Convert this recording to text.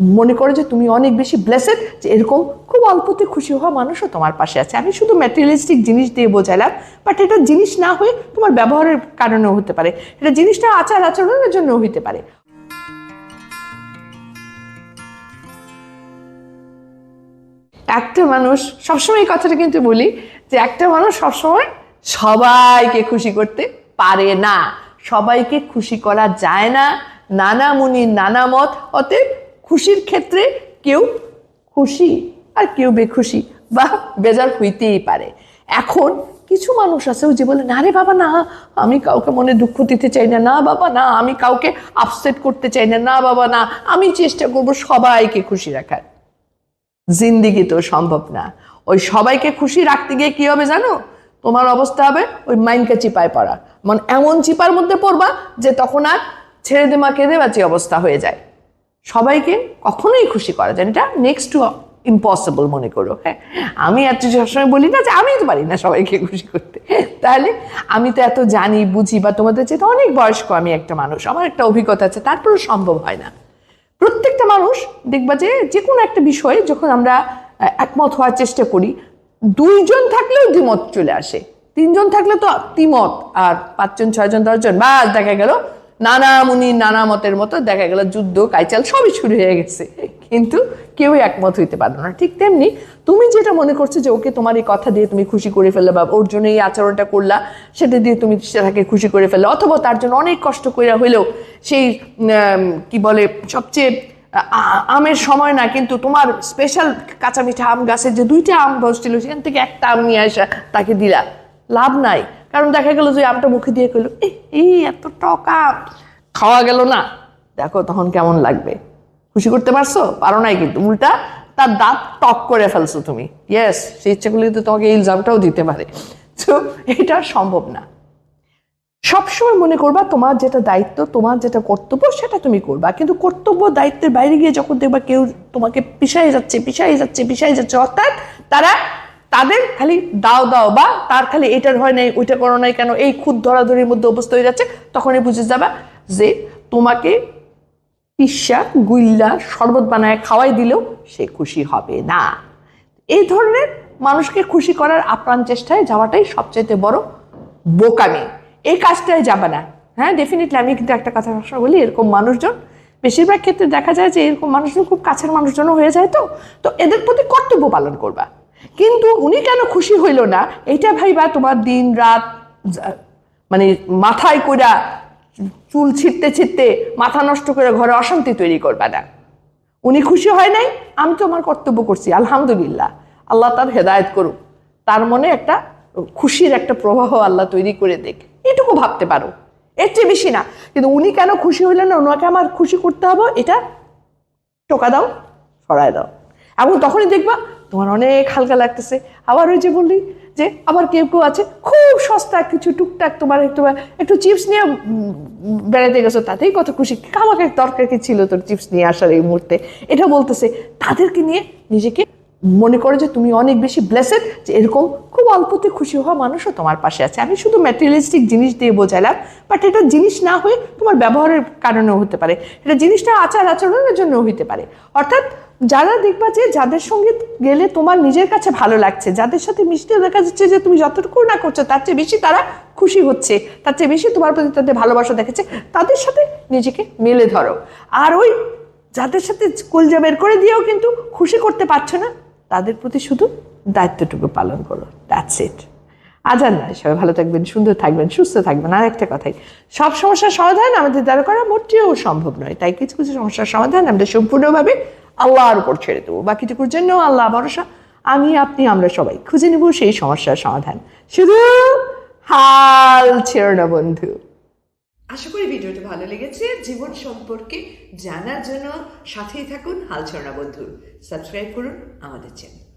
মনে করো যে তুমি অনেক বেশি ব্লেসেড যে এরকম খুব অল্পতে খুশি হওয়া মানুষও তোমার পাশে আছে। আমি শুধু ম্যাটেরিয়ালিস্টিক জিনিস দিয়ে বোঝালাম বাট এটা জিনিস না হয়ে তোমার ব্যবহারের কারণেও হতে পারে। এটা জিনিসটা আচার আচরণের জন্য হইতে পারে। একটা মানুষ, সবসময় এই কথাটা কিন্তু বলি যে একটা মানুষ সবসময় সবাইকে খুশি করতে পারে না। সবাইকে খুশি করা যায় না। নানা মুনির নানা মত, অতএব খুশির ক্ষেত্রে কেউ খুশি আর কেউ বেখুশি বা বেজার হইতেই পারে। এখন কিছু মানুষ আছে যে বলে, না রে বাবা, না, আমি কাউকে মনে দুঃখ দিতে চাই না না বাবা, না, আমি কাউকে আপসেট করতে চাই না না বাবা, না, আমি চেষ্টা করব সবাইকে খুশি রাখার। জিন্দিগি তো সম্ভব না। ওই সবাইকে খুশি রাখতে গিয়ে কি হবে জানো? তোমার অবস্থা হবে ওই মাইনকে চিপায় পড়া। মানে এমন চিপার মধ্যে পড়বা যে তখন আর ছেড়ে দে মা কেঁদে বাঁচি অবস্থা হয়ে যায়। সবাইকে কখনোই খুশি করা যায় এটা নেক্সট টু ইম্পসিবল মনে করো হ্যাঁ। আমি এত সবসময় বলি না যে আমি তো পারি না সবাইকে খুশি করতে। তাহলে আমি তো এত জানি, বুঝি বা তোমাদের চেয়ে অনেক বয়স্ক আমি একটা মানুষ, আমার একটা অভিজ্ঞতা আছে, তারপরেও সম্ভব হয় না। প্রত্যেকটা মানুষ দেখবা যে যে কোনো একটা বিষয়ে যখন আমরা একমত হওয়ার চেষ্টা করি, দুইজন থাকলেও দ্বিমত চলে আসে। তিনজন থাকলে তো দ্বিমত আর পাঁচজন, ছয়জন, দশজন বা দেখা গেল নানা মুনি নানা মতের মতো দেখা গেল যুদ্ধ, কাইচাল সবই শুরু হয়ে গেছে। কিন্তু কেউই একমত হইতে পারল না। ঠিক তেমনি তুমি যেটা মনে করছ যে ওকে তোমার এই কথা দিয়ে তুমি খুশি করে ফেললে বা ওর জন্য এই আচরণটা করলা, সেটা দিয়ে তুমি তাকে খুশি করে ফেললে, অথবা তার জন্য অনেক কষ্ট করে হইলেও সেই কি বলে, সবচেয়ে আমের সময় না, কিন্তু তোমার স্পেশাল কাঁচা মিঠা আম গাছের যে দুইটা আম বসছিল, সেখান থেকে একটা আম নিয়ে আসা তাকে দিলা। লাভ নাই। কারণ দেখা গেল যে আমটা মুখে দিয়ে কইলো "এ, এই এত টক। খাওয়া গেল না। দেখো তখন কেমন লাগবে। খুশি করতে পারছ? পারো নাই কিন্তু। উল্টা তার দাঁত টক করে ফেলছো তুমি। ইয়েস সেই ইচ্ছা করলে তো তোমাকে ইলজামটাও দিতে পারে। তো এটা সম্ভব না। সবসময় মনে করবা তোমার যেটা দায়িত্ব তোমার যেটা কর্তব্য সেটা তুমি করবা। কিন্তু কর্তব্য দায়িত্বের বাইরে গিয়ে যখন দেখবা কেউ তোমাকে পিছাই যাচ্ছে পিছাই যাচ্ছে পিছাই যাচ্ছে অর্থাৎ তারা তাদের খালি দাও দাও বা তার খালি এটার হয় নাই, ওইটা করো নাই কেন, এই খুদ ধরাধরির মধ্যে অবস্থা হয়ে যাচ্ছে, তখনই বুঝে যাবা যে তোমাকে পিসা গুইল্লা, শরবত বানায় খাওয়াই দিলেও সে খুশি হবে না। এই ধরনের মানুষকে খুশি করার আপ্রাণ চেষ্টায় যাওয়াটাই সবচাইতে বড় বোকামি। এই কাজটায় যাবে না। হ্যাঁ ডেফিনেটলি আমি কিন্তু একটা কথা সবসময় বলি, এরকম মানুষজন, বেশিরভাগ ক্ষেত্রে দেখা যায় যে এরকম মানুষজন খুব কাছের মানুষজনও হয়ে যায় তো তো এদের প্রতি কর্তব্য পালন করবা। কিন্তু উনি কেন খুশি হইল না? এটা ভাইবা তোমার দিন রাত মানে মাথায় কইরা চুল ছিটতে ছিটতে মাথা নষ্ট করে ঘরে অশান্তি তৈরি করবা না। উনি খুশি হয় নাই? আমি তো আমার কর্তব্য করছি, আলহামদুলিল্লাহ। আল্লাহ তার হেদায়েত করুক। তার মনে একটা খুশির একটা প্রবাহ আল্লাহ তৈরি করে দেখ। এটুকু ভাবতে পারো। এর চেয়ে বেশি না। কিন্তু উনি কেন খুশি হইলেন না? ওনাকে আমার খুশি করতে হবে, এটা টোকা দাও, সরায় দাও। এবং তখনই দেখবা তোমার অনেক হালকা লাগতেছে। আবার ওই যে বললি যে আবার কেউ কেউ আছে, খুব সস্তা কিছু টুকটাক তোমার একটু একটু চিপস নিয়ে বেড়াতে গেছো, তাতেই কত খুশি। আমাকে দরকার কি ছিল তোর চিপস নিয়ে আসার এই মুহূর্তে? এটা বলতেছে, তাদেরকে নিয়ে নিজেকে মনে করো যে তুমি অনেক বেশি ব্লেসেড যে এরকম খুব অল্পতে খুশি হওয়া মানুষও তোমার পাশে আছে। আমি শুধু ম্যাটেরিয়ালিস্টিক জিনিস দিয়ে বোঝালাম বাট এটা জিনিস না হয়ে তোমার ব্যবহারের কারণেও হতে পারে। এটা জিনিসটা আচার আচরণের জন্য হইতে পারে। অর্থাৎ যারা দেখবা যে যাদের সঙ্গে গেলে তোমার নিজের কাছে ভালো লাগছে, যাদের সাথে মিশতে দেখা যাচ্ছে যে তুমি যতটুকু না করছ, তার চেয়ে বেশি তারা খুশি হচ্ছে, তার চেয়ে বেশি তোমার প্রতি তাদের ভালোবাসা দেখেছে, তাদের সাথে নিজেকে মেলে ধরো। আর ওই যাদের সাথে কলজা বের করে দিয়েও কিন্তু খুশি করতে পারছ না, তাদের প্রতি শুধু দায়িত্বটুকু পালন করো দ্যাটস ইট আজ আর নয় সবাই ভালো থাকবেন, সুন্দর থাকবেন, সুস্থ থাকবেন। আর একটা কথাই, সব সমস্যার সমাধান আমাদের দ্বারা করা মোটেও সম্ভব নয়, তাই কিছু কিছু সমস্যার সমাধান আমরা সম্পূর্ণভাবে আল্লাহর উপর ছেড়ে দেবো। বাকিটুকুর জন্য আল্লাহ ভরসা। আমি, আপনি, আমরা সবাই খুঁজে নেব সেই সমস্যার সমাধান। শুধু হাল ছেড়ো না বন্ধু। আশা করি ভিডিওটি ভালো লেগেছে। জীবন সম্পর্কে জানার জন্য সাথেই থাকুন। হাল ছড়না বন্ধু। সাবস্ক্রাইব করুন আমাদের চ্যানেল